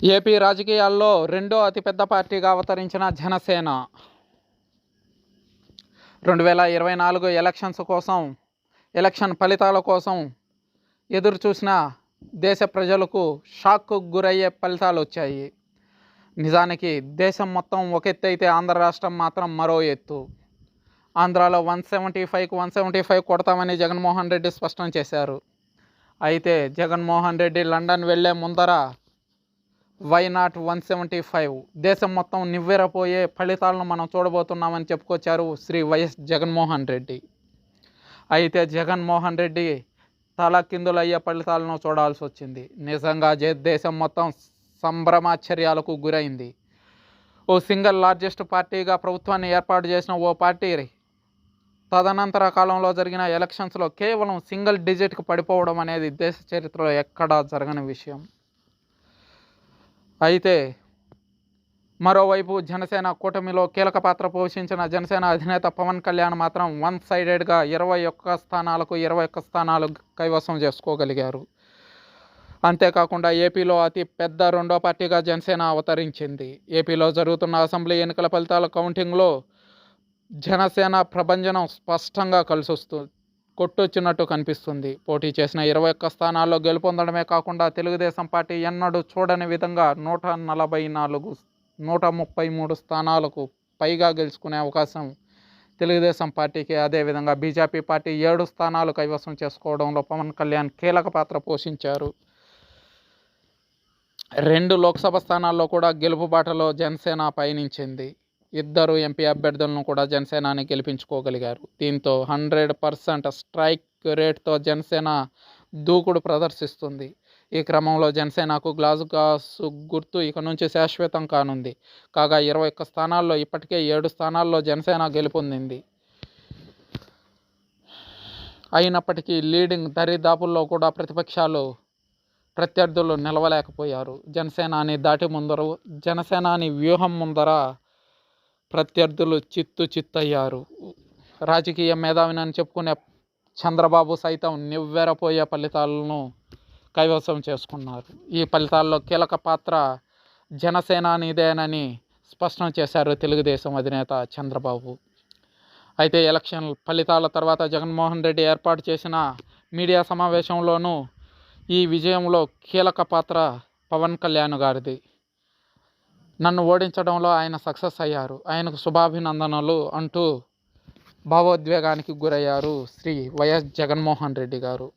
AP రాజకీయాల్లో రెండో అతిపెద్ద పార్టీగా అవతరించిన జనసేన. రెండు వేల ఇరవై నాలుగు ఎలక్షన్స్ కోసం ఎలక్షన్ ఫలితాల కోసం ఎదురు చూసిన దేశ ప్రజలకు షాక్కు గురయ్యే ఫలితాలు వచ్చాయి. నిజానికి దేశం మొత్తం ఒక ఎత్తు అయితే ఆంధ్ర రాష్ట్రం మాత్రం మరో ఎత్తు. ఆంధ్రాలో వన్ సెవెంటీ ఫైవ్కి వన్ సెవెంటీ ఫైవ్ కొడతామని జగన్మోహన్ రెడ్డి స్పష్టం చేశారు. అయితే జగన్మోహన్ రెడ్డి లండన్ వెళ్ళే ముందర why not one seventy five దేశం మొత్తం నివ్వెరపోయే ఫలితాలను మనం చూడబోతున్నామని చెప్పుకొచ్చారు శ్రీ వైఎస్ జగన్మోహన్ రెడ్డి. అయితే జగన్మోహన్ రెడ్డి తల కిందులయ్యే ఫలితాలను చూడాల్సి వచ్చింది. నిజంగా దేశం మొత్తం సంభ్రమాశ్చర్యాలకు గురైంది. ఓ సింగిల్ లార్జెస్ట్ పార్టీగా ప్రభుత్వాన్ని ఏర్పాటు చేసిన ఓ పార్టీ తదనంతర కాలంలో జరిగిన ఎలక్షన్స్లో కేవలం సింగిల్ డిజిట్కి పడిపోవడం అనేది దేశ చరిత్రలో ఎక్కడా జరగని విషయం. అయితే మరోవైపు జనసేన కూటమిలో కీలక పాత్ర పోషించిన జనసేన అధినేత పవన్ కళ్యాణ్ మాత్రం వన్ సైడెడ్గా ఇరవై ఒక్క స్థానాలకు ఇరవై ఒక్క స్థానాలు కైవసం చేసుకోగలిగారు. అంతేకాకుండా ఏపీలో అతి పెద్ద రెండో పార్టీగా జనసేన అవతరించింది. ఏపీలో జరుగుతున్న అసెంబ్లీ ఎన్నికల ఫలితాల కౌంటింగ్లో జనసేన ప్రభంజనం స్పష్టంగా కలిసొస్తుంది కొట్టొచ్చినట్టు కనిపిస్తుంది. పోటీ చేసిన ఇరవై ఒక్క స్థానాల్లో గెలుపొందడమే కాకుండా తెలుగుదేశం పార్టీ ఎన్నడూ చూడని విధంగా నూట నలభై నాలుగు నూట ముప్పై మూడు స్థానాలకు పైగా గెలుచుకునే అవకాశం తెలుగుదేశం పార్టీకి అదేవిధంగా బీజేపీ పార్టీ ఏడు స్థానాలు కైవసం చేసుకోవడంలో పవన్ కళ్యాణ్ కీలక పాత్ర పోషించారు. రెండు లోక్సభ స్థానాల్లో కూడా గెలుపు బాటలో జనసేన పయనించింది. ఇద్దరు ఎంపీ అభ్యర్థులను కూడా జనసేనాని గెలిపించుకోగలిగారు. దీంతో హండ్రెడ్ పర్సెంట్ స్ట్రైక్ రేట్తో జనసేన దూకుడు ప్రదర్శిస్తుంది. ఈ క్రమంలో జనసేనకు గ్లాసు గుర్తు ఇక నుంచి శాశ్వతం కానుంది. కాగా ఇరవై ఒక్క స్థానాల్లో ఇప్పటికే ఏడు స్థానాల్లో జనసేన గెలుపొందింది. అయినప్పటికీ లీడింగ్ దరిదాపుల్లో కూడా ప్రతిపక్షాలు ప్రత్యర్థులు నిలవలేకపోయారు. జనసేనాని దాటి ముందర జనసేనాని వ్యూహం ముందర ప్రత్యర్థులు చిత్తు చిత్తయ్యారు. రాజకీయ మేధావినని చెప్పుకునే చంద్రబాబు సైతం నివ్వెరపోయే ఫలితాలను కైవసం చేసుకున్నారు. ఈ ఫలితాల్లో కీలక పాత్ర జనసేనానిదేనని స్పష్టం చేశారు తెలుగుదేశం అధినేత చంద్రబాబు. అయితే ఎలక్షన్ ఫలితాల తర్వాత జగన్మోహన్ రెడ్డి ఏర్పాటు చేసిన మీడియా సమావేశంలోనూ ఈ విజయంలో కీలక పాత్ర పవన్ కళ్యాణ్ గారిది. నన్ను ఓడించడంలో ఆయన సక్సెస్ అయ్యారు. ఆయనకు శుభాభినందనలు అంటూ భావోద్వేగానికి గురయ్యారు శ్రీ వైఎస్ జగన్మోహన్ రెడ్డి గారు.